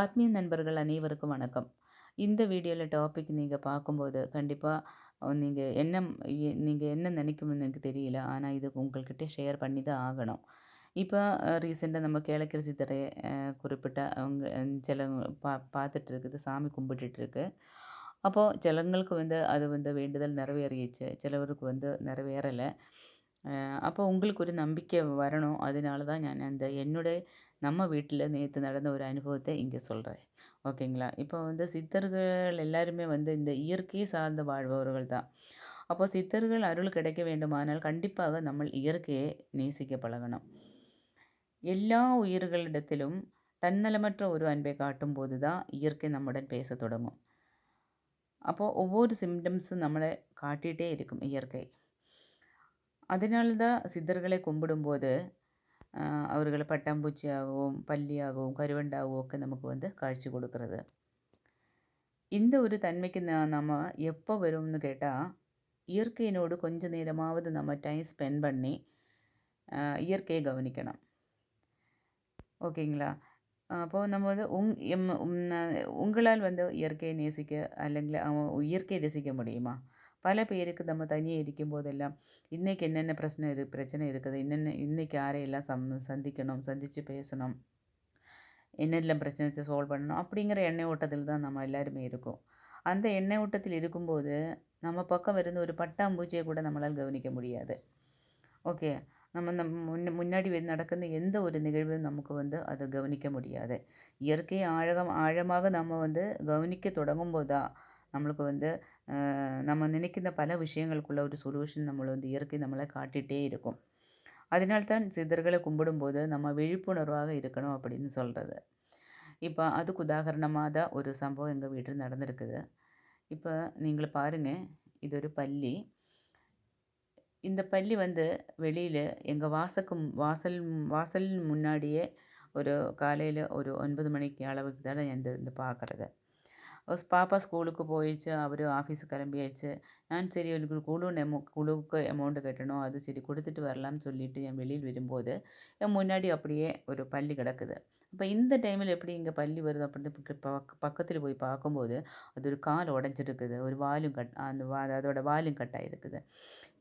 ஆத்மீய நண்பர்கள் அனைவருக்கும் வணக்கம். இந்த வீடியோவில் டாபிக் நீங்கள் பார்க்கும்போது கண்டிப்பாக நீங்கள் என்ன நீங்கள் என்ன நினைக்கணும்னு எனக்கு தெரியல. ஆனால் இது உங்கள்கிட்ட ஷேர் பண்ணி தான் ஆகணும். இப்போ ரீசெண்டாக நம்ம கேளக்கிற சித்தரை குறிப்பிட்ட அவங்க சில பா பார்த்துட்டு இருக்குது சாமி கும்பிட்டுட்டு அப்போது சிலங்களுக்கு வந்து அது வந்து வேண்டுதல் நிறைவேறிடுச்சு. சிலவருக்கு வந்து நிறைவேறலை. அப்போ உங்களுக்கு ஒரு நம்பிக்கை வரணும். அதனால தான் நான் அந்த என்னுடைய நம்ம வீட்டில் நேற்று நடந்த ஒரு அனுபவத்தை இங்கே சொல்கிறேன் ஓகேங்களா? இப்போ வந்து சித்தர்கள் எல்லாருமே வந்து இந்த இயற்கையை சார்ந்து வாழ்பவர்கள் தான். அப்போ சித்தர்கள் அருள் கிடைக்க வேண்டுமானால் கண்டிப்பாக நம்ம இயற்கையை நேசிக்க பழகணும். எல்லா உயிர்களிடத்திலும் தன்னலமற்ற ஒரு அன்பை காட்டும் போது தான் இயற்கை நம்முடன் பேச தொடங்கும். அப்போது ஒவ்வொரு சிம்டம்ஸும் நம்மளை காட்டிகிட்டே இருக்கும் இயற்கை. அதனால தான் சித்தர்களை கும்பிடும்போது அவர்களை பட்டாம்பூச்சியாகவும் பல்லியாகவும் கருவண்டாகவும் ഒക്കെ നമുക്ക് வந்து காட்சி கொடுக்கறது இந்த ஒரு தன்மைக்கு நம்ம எப்போ வரும்னு கேட்டால் இயற்கையினோடு கொஞ்ச நேரமாவது நம்ம டைம் ஸ்பெண்ட் பண்ணி இயற்கையை கவனிக்கணும் ஓகேங்களா അപ്പോൾ நம்ம வந்து உங் எம் உங்களால் வந்து இயற்கையை நேசிக்க അല്ലെങ്കിൽ இயற்கையை ரசிக்க முடியுமா பல பேருக்கு நம்ம தனியாக இருக்கும் போதெல்லாம் இன்றைக்கி என்னென்ன பிரச்சனை இரு பிரச்சனை இருக்குது? என்னென்ன இன்றைக்கி யாரையெல்லாம் சம் சந்திக்கணும்? சந்தித்து பேசணும்? என்னெல்லாம் பிரச்சனத்தை சால்வ் பண்ணணும்? அப்படிங்கிற எண்ணெய் ஓட்டத்தில் தான் நம்ம எல்லாருமே இருக்கோம். அந்த எண்ணெய் ஓட்டத்தில் இருக்கும்போது நம்ம பக்கம் இருந்து ஒரு பட்டாம்பூச்சியை கூட நம்மளால் கவனிக்க முடியாது. ஓகே? நம்ம நம் முன்ன முன்னாடி நடക്കുന്ന எந்த ஒரு நிகழ்வும் நமக்கு வந்து அதை கவனிக்க முடியாது. இயற்கையை ஆழகம் ஆழமாக நம்ம வந்து கவனிக்க தொடங்கும் போது தான் நம்மளுக்கு வந்து நம்ம நினைக்கிற பல விஷயங்களுக்குள்ள ஒரு சொல்யூஷன் நம்மளை வந்து இயற்கை நம்மளை காட்டிகிட்டே இருக்கும். அதனால்தான் சித்தர்களை கும்பிடும்போது நம்ம விழிப்புணர்வாக இருக்கணும் அப்படின்னு சொல்கிறது இப்போ அதுக்கு உதாரணமாக தான் ஒரு சம்பவம் எங்கள் வீட்டில் நடந்திருக்குது. இப்போ நீங்கள் பாருங்கள் இது ஒரு பள்ளி. இந்த பள்ளி வந்து வெளியில் எங்கள் வாசக்கும் வாசல் வாசல் முன்னாடியே ஒரு காலையில் ஒரு ஒன்பது மணிக்கு அளவுக்கு தான் இந்த இந்த பார்க்குறது. பாப்பா ஸ்கூலுக்கு போயிடுச்சு அவர் ஆஃபீஸுக்கு கிளம்பியாச்சு நான் சரி எனக்கு குழு நெமோ குழுவுக்கு அமௌண்ட்டு கட்டணும். அது சரி கொடுத்துட்டு வரலாம்னு சொல்லிட்டு என் வெளியில் வரும்போது என் முன்னாடி அப்படியே ஒரு பள்ளி கிடக்குது. அப்போ இந்த டைமில் எப்படி இங்கே பள்ளி வருது அப்படின்னு பக்க பக்கத்தில் போய் பார்க்கும்போது அது ஒரு கால் உடஞ்சிருக்குது. ஒரு வாலும் கட் அந்த வா அதோட வாலும் கட்டாயிருக்குது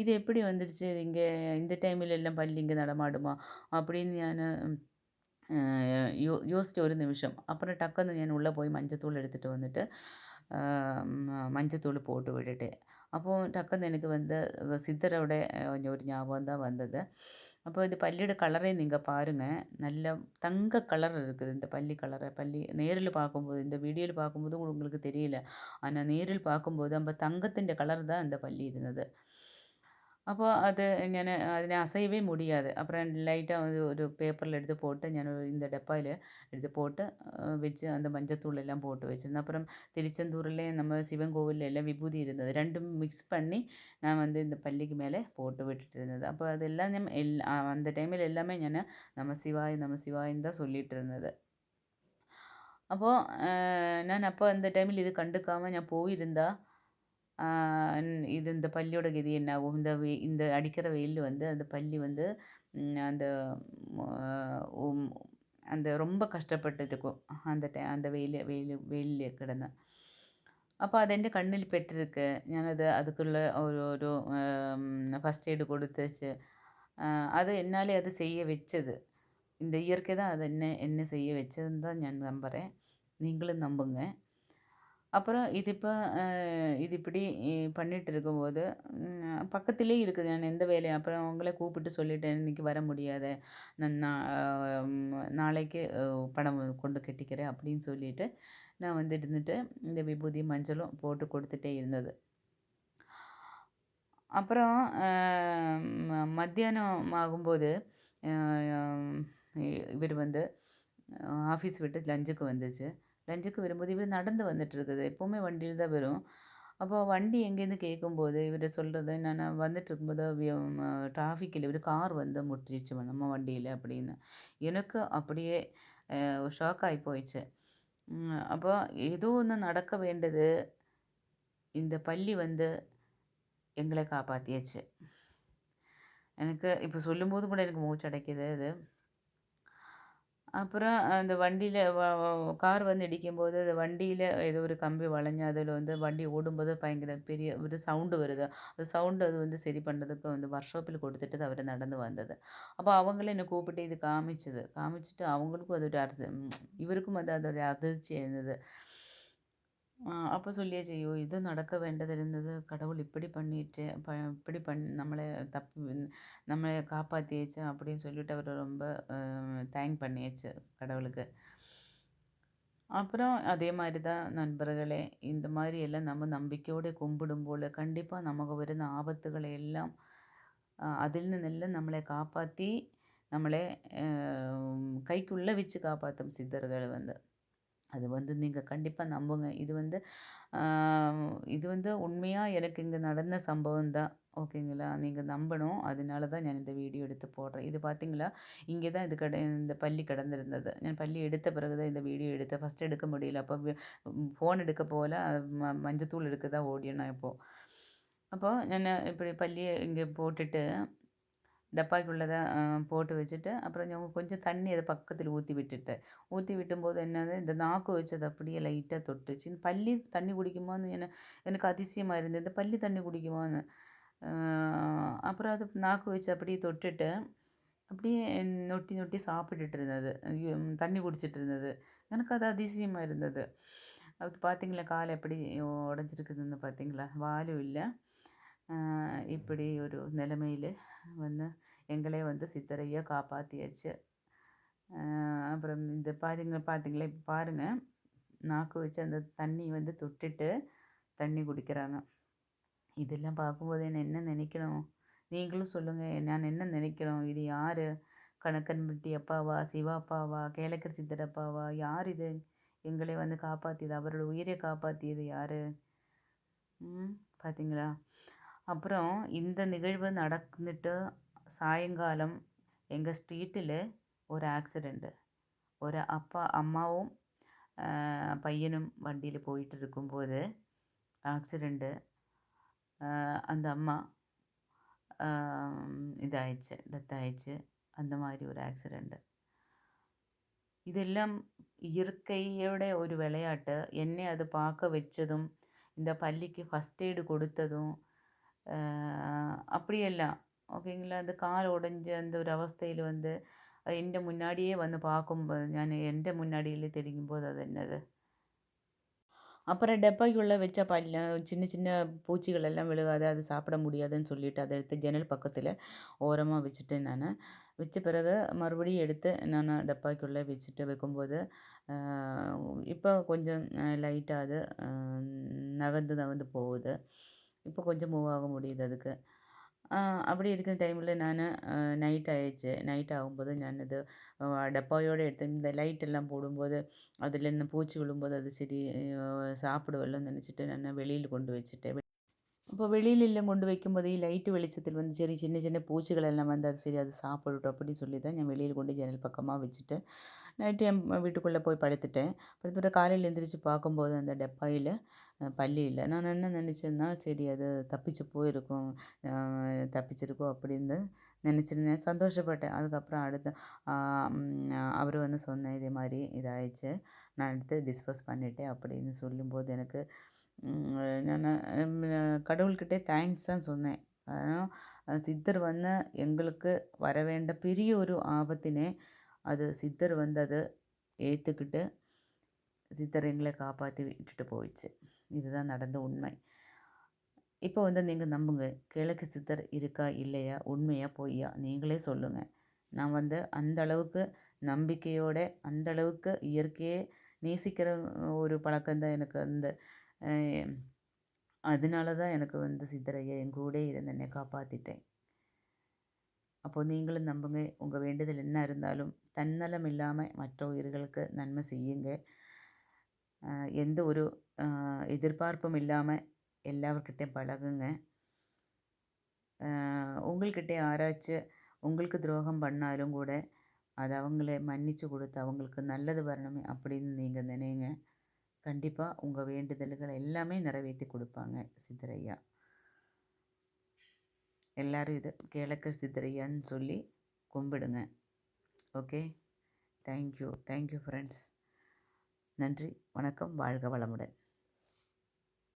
இது எப்படி வந்துடுச்சு இங்கே இந்த டைமில் எல்லாம் பள்ளி இங்கே நடமாடுமா? அப்படின்னு நான் യോ യോജിച്ച ഒരു നിമിഷം അപ്പുറം ടക്കെന്ന് ഞാൻ ഉള്ളിൽ പോയി മഞ്ഞത്തൂൾ എടുത്തിട്ട് വന്നിട്ട് மஞ்சத்தூள் போட்டு விட்டுட்டு. அப்போது டக்குன்னு எனக்கு வந்து சித்தரோட ஒரு ஞாபகம் தான் வந்தது. அப்போ இது பள்ளியோட கலரே நீங்கள் பாருங்கள் நல்ல தங்க கலர் இருக்குது. இந்த பள்ளி கலரை பள்ளி நேரில் பார்க்கும்போது இந்த வீடியோவில் பார்க்கும்போது உங்களுக்கு தெரியல. ஆனால் நேரில் பார்க்கும்போது நம்ம தங்கத்திൻ്റെ கலர் தான் இந்த பள்ளி இருந்தது. അപ്പോൾ அது ഞാൻ അതിനെ அசையவே முடியாது அப்புறம் லைட்டாக வந்து ஒரு பேப்பரில் எடுத்து போட்டு ഞാൻ இந்த டப்பாவில் எடுத்து போட்டு வச்சு அந்த மஞ்சத்தூள் எல்லாம் போட்டு வச்சுருந்தேன் அப்புறம் திருச்செந்தூரில் நம்ம சிவன் கோவிலில் எல்லாம் விபூதி இருந்தது ரெண்டும் மிக்ஸ் பண்ணி நான் வந்து இந்த பள்ளிக்கு மேலே போட்டு விட்டுட்டு இருந்தது அப்போ அதெல்லாம் நம்ம எல் அந்த டைமில் எல்லாமே ഞാൻ நம சிவாய் நம சிவாயின்னு தான் சொல்லிகிட்டு இருந்தது அப்போது நான் அப்போ அந்த டைமில் இது கண்டுக்காமல் ഞാൻ போயிருந்தால் இது இந்த பல்லியோட கதி என்னாகும் இந்த வெ இந்த அடிக்கிற வெயில் வந்து அந்த பல்லி வந்து அந்த அந்த ரொம்ப കഷ്ടപ്പെട്ടിരിക്കും அந்த ടൈ அந்த வெயிலில் വെയിൽ വെയിലിൽ കിടന്ന് അപ്പോൾ கண்ணில் பெற்றிருக்கு. പെട്ടിരിക്ക് ഞാനത് അതുക്കുള്ള ഓരോരോ ഫസ്റ്റ് എയ്ഡ് കൊടുത്തേച്ച് അത് എന്നാലേ അത് ചെയ്യ വെച്ചത്. இந்த இயற்கை தான் அது என்ன என்ன செய்ய வச்சதுன்னு தான் ஞாபகம் நம்புகிறேன் நீங்களும் நம்புங்க அப்புறம் இது இப்போ இது இப்படி பண்ணிகிட்டு இருக்கும்போது பக்கத்திலே இருக்குது. நான் எந்த வேலையும் அப்புறம் அவங்கள கூப்பிட்டு சொல்லிட்டேன் இன்றைக்கி வர முடியாது. நான் நாளைக்கு பணம் கொண்டு கட்டிக்கிறேன் அப்படின்னு சொல்லிட்டு நான் வந்து இருந்துட்டு இந்த விபூதி மஞ்சளும் போட்டு கொடுத்துட்டே இருந்தது. அப்புறம் மத்தியானம் ஆகும்போது இவர் வந்து ஆஃபீஸ் விட்டு லஞ்சுக்கு வந்துச்சு. லஞ்சுக்கு வரும்போது இவர் நடந்து வந்துட்டுருக்குது. எப்போவுமே வண்டியில் தான் வரும். அப்போ வண்டி எங்கேருந்து கேட்கும்போது இவர் சொல்கிறது என்னென்னா வந்துட்டு இருக்கும்போது டிராஃபிக்கில் இவர் கார் வந்து முட்டிருச்சு நம்ம வண்டியில் அப்படின்னு. எனக்கு அப்படியே ஷாக் ஆகி போயிடுச்சு. அப்போ ஏதோ ஒன்று நடக்க வேண்டியது இந்த பள்ளி வந்து எங்களை காப்பாற்றியாச்சு எனக்கு இப்போ சொல்லும்போது கூட எனக்கு மூச்சு அடைக்குது அது. அப்புறம் அந்த வண்டியில் கார் வந்து இடிக்கும்போது அது வண்டியில் ஏதோ ஒரு கம்பி வளைஞ்சு அதில் வந்து வண்டி ஓடும்போது பயங்கர பெரிய ஒரு சவுண்டு வருது. அந்த சவுண்டு அது வந்து சரி பண்ணுறதுக்கு வந்து ஒர்க் ஷாப்பில் கொடுத்துட்டு அவர் நடந்து வந்தது. அப்போ அவங்களும் என்னை கூப்பிட்டு இது காமிச்சது. காமிச்சிட்டு அவங்களுக்கும் அது ஒரு அர்த்தம் இவருக்கும் அது அதோடைய அதிர்ச்சி இருந்தது. അപ്പോൾ ചൊല്ലുകയാണ് ചെയ്യും ഇത് നടക്ക വേണ്ടതിരുന്നത് கடவுள் இப்படி பண்ணிட்டு ப இப்படி பண் நம்மளை தப்பு நம்மளை காப்பாற்றியாச்சு அப்படின்னு சொல்லிட்டு அவர் ரொம்ப தேங்க் பண்ணியாச்சு கடவுளுக்கு. அப்புறம் அதே மாதிரி தான் நண்பர்களே இந்த மாதிரி எல்லாம் நம்ம நம்பிக்கையோடு கும்பிடும்போல் கண்டிப்பாக நமக்கு வருന്ന ஆபத்துகளை எல்லாம் അതിൽ നിന്നെല്ലാം നമ്മളെ കാപ്പാത്തി നമ്മളെ കൈക്കുള്ള വെച്ച് കാപ്പാത്തും സിദ്ധറുകൾ വന്ന് அது வந்து நீங்கள் கண்டிப்பாக நம்புங்க. இது வந்து இது வந்து உண்மையாக எனக்கு இங்கே நடந்த சம்பவம் தான். ஓகேங்களா? நீங்கள் நம்பணும். அதனால தான் நான் இந்த வீடியோ எடுத்து போடுறேன். இது பார்த்தீங்களா இங்கே தான் இது கட இந்த பள்ளி கடந்திருந்தது. நான் பள்ளி எடுத்த பிறகு தான் இந்த வீடியோ எடுத்தேன். ஃபஸ்ட் எடுக்க முடியல. அப்போ ஃபோன் எடுக்க போகல. மஞ்சத்தூள் எடுக்க தான் ஓடியேன் நான் இப்போது அப்போது நான் இப்படி பள்ளியை இங்கே போட்டுட்டு டப்பாக்குள்ளே போட்டு வச்சுட்டு அப்புறம் ஞ கொஞ்சம் தண்ணி அதை பக்கத்தில் ஊற்றி விட்டுட்டேன் ஊற்றி விட்டும்போது என்னது இந்த நாக்கு வச்சது அப்படியே லைட்டாக தொட்டுச்சு. இந்த பல்லி தண்ணி குடிக்குமான்னு என்ன எனக்கு அதிசயமாக இருந்தது. இந்த பள்ளி தண்ணி குடிக்குமான்னு அப்புறம் அது நாக்கு வச்சு அப்படியே தொட்டுட்டு அப்படியே நொட்டி நொட்டி சாப்பிட்டுட்டு இருந்தது. தண்ணி குடிச்சிட்டு இருந்தது. எனக்கு அது அதிசயமாக இருந்தது. அது பார்த்தீங்களா கால் எப்படி உடஞ்சிருக்குதுன்னு பார்த்தீங்களா வாலும் இல்லை. இப்படி ஒரு நிலைமையில் வந்து எங்களே வந்து சித்தரையாக காப்பாற்றியாச்சு அப்புறம் இந்த பாருங்க பார்த்தீங்களா இப்போ பாருங்கள் நாக்கு வச்சு அந்த தண்ணி வந்து தொட்டுட்டு தண்ணி குடிக்கிறாங்க. இதெல்லாம் பார்க்கும்போது என்ன என்ன நினைக்கணும்? நீங்களும் சொல்லுங்கள் நான் என்ன நினைக்கணும்? இது யார்? கணக்கன்பட்டி அப்பாவா சிவா அப்பாவா கேளக்கர் சித்தர் அப்பாவா? யார் இது? எங்களை வந்து காப்பாற்றியது அவரோட உயிரை காப்பாற்றியது யார்? பார்த்தீங்களா அப்புறம் இந்த நிகழ்வு நடந்துட்டு சாயங்காலம் எங்கள் ஸ்ட்ரீட்டில் ஒரு ஆக்சிடென்ட் ஒரு அப்பா அம்மாவும் பையனும் வண்டியில் போயிட்டு இருக்கும்போது ஆக்சிடென்ட்டு அந்த அம்மா இதாகிடுச்சு டெத் ஆயிடுச்சு அந்த மாதிரி ஒரு ஆக்சிடென்ட்டு இதெல்லாம் இயற்கையோட ஒரு விளையாட்டு. என்னை அது பார்க்க வச்சதும் இந்த பள்ளிக்கு ஃபஸ்ட் எய்டு கொடுத்ததும் அப்படியெல்லாம் ஓகேங்களா? அந்த கால் உடஞ்ச அந்த ஒரு அவஸ்தையில் வந்து എൻ്റെ മുന്നാടിയെ വന്ന് പാക്കുമ്പോൾ ഞാൻ എൻ്റെ മുന്നാടിയിൽ തിരിക്കുമ്പോൾ അത് തന്നത് அப்புறம் டப்பாக்குள்ளே வச்ச பல்ல சின்ன சின்ன பூச்சிகள் எல்லாம் விழுகாது அது சாப்பிட முடியாதுன்னு சொல்லிட்டு அதை எடுத்து ஜன்னல் பக்கத்தில் ஓரமாக வச்சுட்டேன் நான் வச்ச பிறகு மறுபடியும் எடுத்து நான் டப்பாக்குள்ளே வச்சுட்டு வைக்கும்போது இப்போ கொஞ்சம் லைட்டாக அது நகர்ந்து நகர்ந்து போகுது. இப்போ கொஞ்சம் மூவ் ஆக முடியுது அதுக்கு. அப்படி இருக்கிற டைமில் நான் நைட் ஆயிடுச்சு. நைட் ஆகும்போது நான் இது டப்பாயோடு எடுத்து இந்த லைட் எல்லாம் போடும்போது அதில் இந்த பூச்சி விழும்போது அது சரி சாப்பிடுவல்லன்னு நினச்சிட்டு நான் வெளியில் கொண்டு வச்சுட்டேன். இப்போ வெளியில் எல்லாம் கொண்டு வைக்கும்போது லைட்டு வெளிச்சத்தில் வந்து சரி சின்ன சின்ன பூச்சிகள் எல்லாம் வந்து அது சரி அது சாப்பிடட்டும் அப்படின்னு சொல்லி தான் நான் வெளியில் கொண்டு ஜன்னல் பக்கமாக வச்சுட்டு நைட்டு என் வீட்டுக்குள்ளே போய் படுத்துட்டேன். படுத்துட்டு காலையில் எழுந்திரிச்சு பார்க்கும்போது அந்த டப்பாயில் பல்லி இல்லை. நான் என்ன நினச்சேன்னா சரி அது தப்பிச்சு போயிருக்கும். தப்பிச்சிருக்கோம் அப்படின்னு நினச்சிருந்தேன். சந்தோஷப்பட்டேன். அதுக்கப்புறம் அடுத்த அவர் வந்து சொன்னேன் இதே மாதிரி இதாகிடுச்சு நான் எடுத்து டிஸ்போஸ் பண்ணிட்டேன் அப்படின்னு சொல்லும்போது எனக்கு நான் கடவுள்கிட்டே தேங்க்ஸ் தான் சொன்னேன் ஆனால் சித்தர் வந்து எங்களுக்கு வர வேண்ட பெரிய ஒரு ஆபத்தினை அது சித்தர் வந்து அதை ஏற்றுக்கிட்டு சித்தர் எங்களை காப்பாற்றி விட்டுட்டு போயிடுச்சு. இதுதான் நடந்த உண்மை. இப்போ வந்து நீங்கள் நம்புங்க கிழக்கு சித்தர் இருக்கா இல்லையா? உண்மையா பொய்யா? நீங்களே சொல்லுங்கள் நான் வந்து அந்த அளவுக்கு நம்பிக்கையோட அந்த அளவுக்கு இயற்கையை நேசிக்கிற ஒரு பழக்கம்தான் எனக்கு அந்த அதனால தான் எனக்கு வந்து சித்தரையை என் கூட இருந்து என்னை காப்பாற்றிட்டேன் அப்போ நீங்களும் நம்புங்க. உங்கள் வேண்டுதல் என்ன இருந்தாலும் தன்னலம் இல்லாமல் மற்ற உயிர்களுக்கு நன்மை செய்யுங்க. எந்த ஒரு எதிர்பார்ப்பும் இல்லாமல் எல்லார்கிட்டையும் பழகுங்க. உங்கள்கிட்ட ஆராய்ச்சி உங்களுக்கு துரோகம் பண்ணாலும் கூட அது அவங்கள மன்னிச்சு கொடுத்து அவங்களுக்கு நல்லது வரணுமே அப்படின்னு நீங்கள் நினைங்க. கண்டிப்பாக உங்கள் வேண்டுதல்கள் எல்லாமே நிறைவேற்றி கொடுப்பாங்க சித்தரையா எல்லோரும் இதை கேளக்க சித்தரையான்னு சொல்லி கும்பிடுங்க. ஓகே? தேங்க்யூ தேங்க்யூ ஃப்ரெண்ட்ஸ் நன்றி. வணக்கம். வாழ்க வளமுடன்.